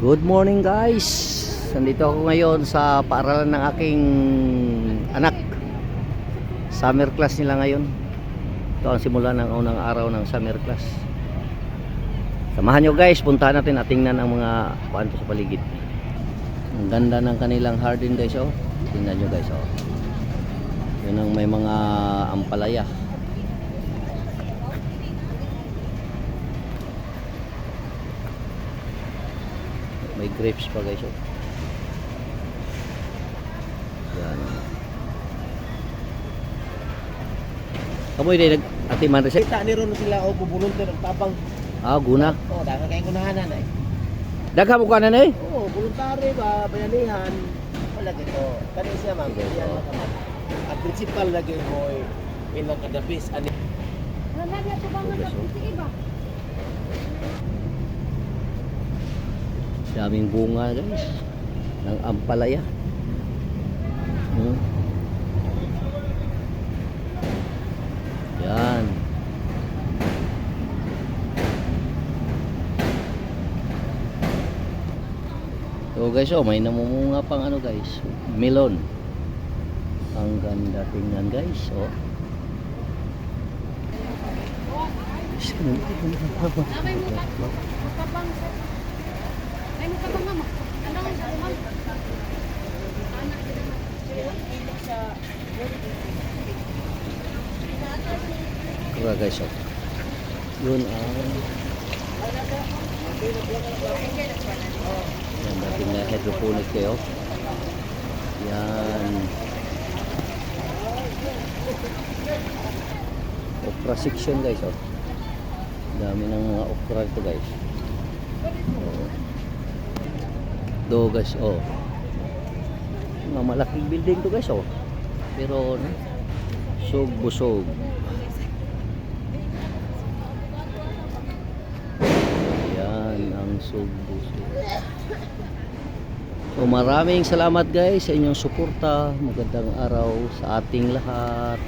Good morning guys! Nandito ako ngayon sa paaralan ng aking anak. Summer class nila ngayon. Ito ang simula ng unang araw ng summer class. Samahan nyo guys, puntahan natin at tingnan ang mga paano sa paligid. Ang ganda ng kanilang garden guys oh. Tingnan nyo guys oh. Yun ang may mga ampalaya. May grapes pa guys oh. Yan. Kamoy din nag atiman rin Kita ni Ron sila o bubulunter ang tapang. Ah, guna. Oh, dami kay kunahanan ay. Dagha mo kanan eh. Oh, voluntary ba bayanihan. Wala kito. Kani siya ma'am, Sige, yan makamat. Ang principal lagi mo ay ilang kadabis ani. Wala na ito ba nga sa iba? Daming bunga guys. Ng ampalaya. Hmm. Yan. So guys, oh, may namumunga pang ano guys, melon. Ang ganda tingnan guys, oh. Namay mo ka. Kapang sa... Kura guys, oh. Yun ang Yan natin na hydroponic kayo. Yan. Okra section guys, oh. Dami ng mga okra ito guys. Oh. Do guys, oh. Mga malaking building to guys, oh. Pero, ano, sug busog. Yan ang sub-busog. So maraming salamat guys sa inyong suporta. Magandang araw sa ating lahat.